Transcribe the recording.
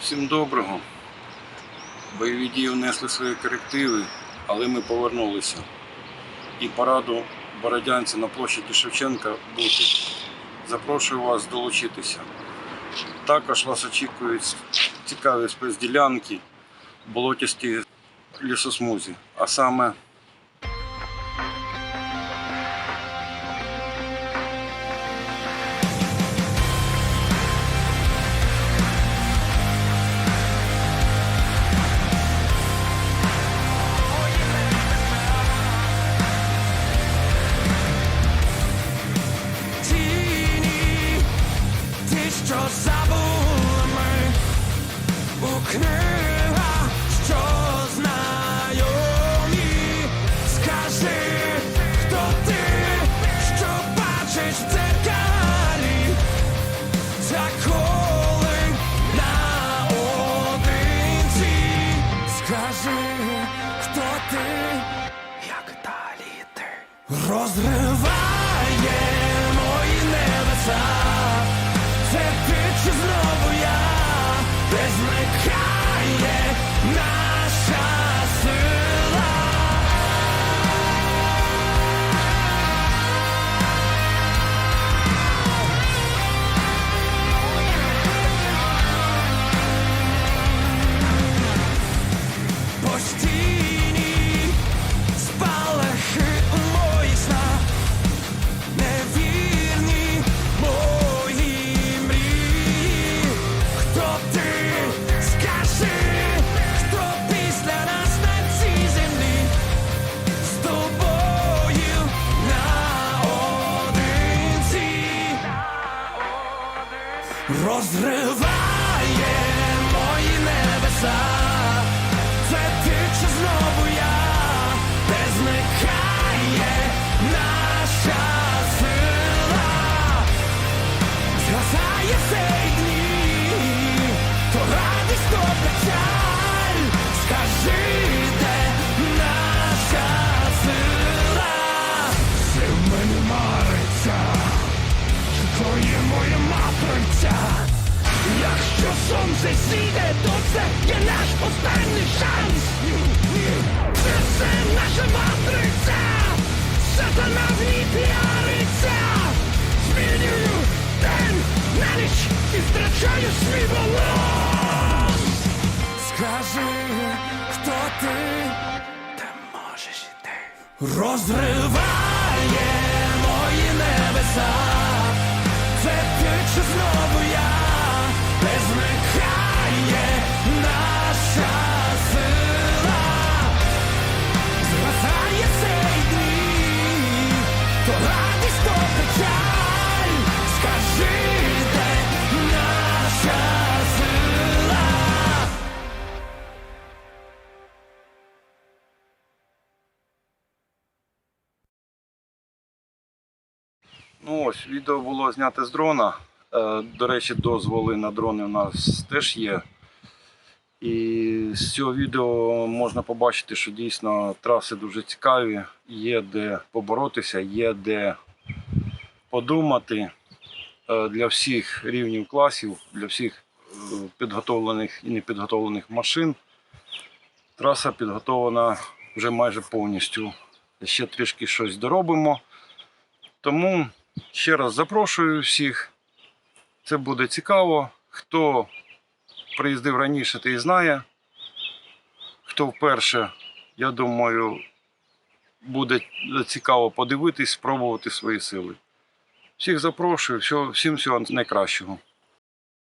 Всім доброго. Бойові дії внесли свої корективи, але ми повернулися. І параду бородянця на площаді Шевченка бути. Запрошую вас долучитися. Також вас очікують цікаві спецділянки в болотістій лісосмузі, а саме хто ти, як далі ти розриває мої небеса. Це ти чи знову я, де зникає наша розриває мої небеса. Це є наш останній шанс. Це все наша матриця. Сатана в ній піариться. Змінюю день на ніч і втрачаю свій баланс. Скажи, хто ти, де можеш іти. Розриває Ну ось, відео було знято з дрона. Е, До речі, дозволи на дрони у нас теж є. І з цього відео можна побачити, що дійсно траси дуже цікаві, є де поборотися, є де подумати Е, для всіх рівнів класів, для всіх е, підготовлених і непідготовлених машин. Траса підготовлена вже майже повністю. Ще трішки щось доробимо. Тому ще раз запрошую всіх. Це буде цікаво. Хто приїздив раніше, той знає. Хто вперше, я думаю, буде цікаво подивитись, спробувати свої сили. Всіх запрошую, всім всього найкращого.